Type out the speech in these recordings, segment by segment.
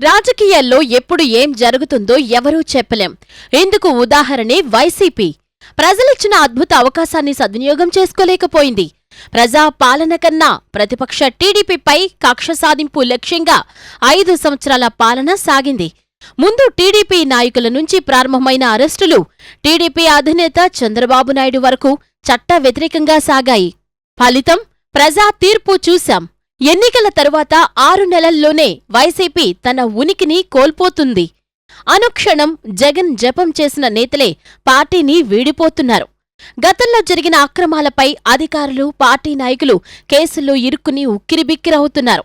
రాజకీయాల్లో ఎప్పుడు ఏం జరుగుతుందో ఎవరూ చెప్పలేం. ఇందుకు ఉదాహరణే వైసీపీ. ప్రజలిచ్చిన అద్భుత అవకాశాన్ని సద్వినియోగం చేసుకోలేకపోయింది. ప్రజా పాలన కన్నా ప్రతిపక్ష టీడీపీపై కక్ష సాధింపు లక్ష్యంగా ఐదు సంవత్సరాల పాలన సాగింది. ముందు టీడీపీ నాయకుల నుంచి ప్రారంభమైన అరెస్టులు టీడీపీ అధినేత చంద్రబాబు నాయుడు వరకు చట్ట వ్యతిరేకంగా సాగాయి. ఫలితం ప్రజా తీర్పు చూశాం. ఎన్నికల తరువాత ఆరు నెలల్లోనే వైసీపీ తన ఉనికిని కోల్పోతుంది. అనుక్షణం జగన్ జపం చేసిన నేతలే పార్టీని వీడిపోతున్నారు. గతంలో జరిగిన అక్రమాలపై అధికారులు పార్టీ నాయకులు కేసుల్లో ఇరుక్కుని ఉక్కిరిబిక్కిరవుతున్నారు.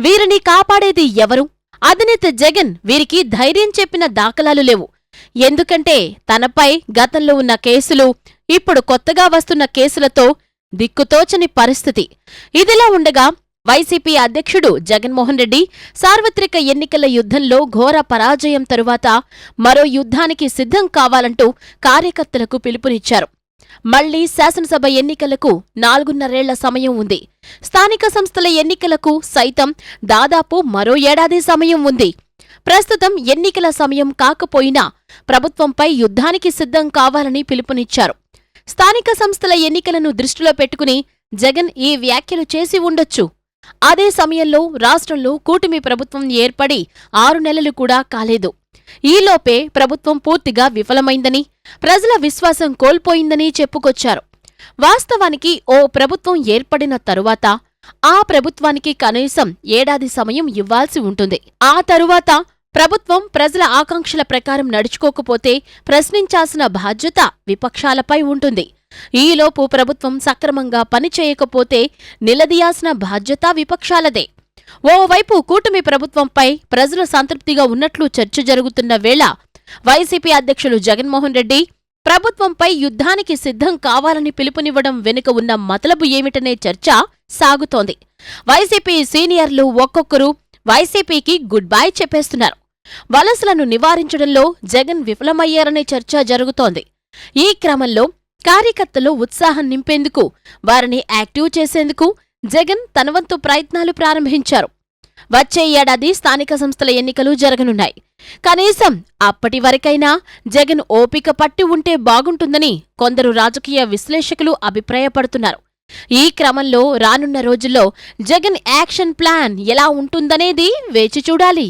వీరిని కాపాడేది ఎవరు? అధినేత జగన్ వీరికి ధైర్యం చెప్పిన దాఖలాలు లేవు. ఎందుకంటే తనపై గతంలో ఉన్న కేసులు ఇప్పుడు కొత్తగా వస్తున్న కేసులతో దిక్కుతోచని పరిస్థితి. ఇదిలా ఉండగా వైసీపీ అధ్యక్షుడు జగన్మోహన్ రెడ్డి సార్వత్రిక ఎన్నికల యుద్ధంలో ఘోర పరాజయం తరువాత మరో యుద్ధానికి సిద్ధం కావాలంటూ కార్యకర్తలకు పిలుపునిచ్చారు. మళ్ళీ శాసనసభ ఎన్నికలకు నాలుగున్నరేళ్ళ సమయం ఉంది. స్థానిక సంస్థల ఎన్నికలకు సైతం దాదాపు మరో ఏడాది సమయం ఉంది. ప్రస్తుతం ఎన్నికల సమయం కాకపోయినా ప్రభుత్వంపై యుద్ధానికి సిద్ధం కావాలని పిలుపునిచ్చారు. స్థానిక సంస్థల ఎన్నికలను దృష్టిలో పెట్టుకుని జగన్ ఈ వ్యాఖ్యలు చేసి ఉండొచ్చు. అదే సమయంలో రాష్ట్రంలో కూటమి ప్రభుత్వం ఏర్పడి ఆరు నెలలు కూడా కాలేదు. ఈలోపే ప్రభుత్వం పూర్తిగా విఫలమైందని ప్రజల విశ్వాసం కోల్పోయిందని చెప్పుకొచ్చారు. వాస్తవానికి ఓ ప్రభుత్వం ఏర్పడిన తరువాత ఆ ప్రభుత్వానికి కనీసం ఏడాది సమయం ఇవ్వాల్సి ఉంటుంది. ఆ తరువాత ప్రభుత్వం ప్రజల ఆకాంక్షల ప్రకారం నడుచుకోకపోతే ప్రశ్నించాల్సిన బాధ్యత విపక్షాలపై ఉంటుంది. ఈలోపు ప్రభుత్వం సక్రమంగా పనిచేయకపోతే నిలదీయాల్సిన బాధ్యత విపక్షాలదే. ఓవైపు కూటమి ప్రభుత్వంపై ప్రజలు సంతృప్తిగా ఉన్నట్లు చర్చ జరుగుతున్న వేళ వైసీపీ అధ్యక్షులు జగన్మోహన్ రెడ్డి ప్రభుత్వంపై యుద్ధానికి సిద్ధం కావాలని పిలుపునివ్వడం వెనుక ఉన్న మతలబు ఏమిటనే చర్చ సాగుతోంది. వైసీపీ సీనియర్లు ఒక్కొక్కరు వైసీపీకి గుడ్ బై చెప్పేస్తున్నారు. వలసలను నివారించడంలో జగన్ విఫలమయ్యారనే చర్చ జరుగుతోంది. ఈ క్రమంలో కార్యకర్తలు ఉత్సాహం నింపేందుకు వారిని యాక్టివ్ చేసేందుకు జగన్ తనవంతు ప్రయత్నాలు ప్రారంభించారు. వచ్చే ఏడాది స్థానిక సంస్థల ఎన్నికలు జరగనున్నాయి. కనీసం అప్పటి వరకైనా జగన్ ఓపిక పట్టి ఉంటే బాగుంటుందని కొందరు రాజకీయ విశ్లేషకులు అభిప్రాయపడుతున్నారు. ఈ క్రమంలో రానున్న రోజుల్లో జగన్ యాక్షన్ ప్లాన్ ఎలా ఉంటుందనేది వేచి చూడాలి.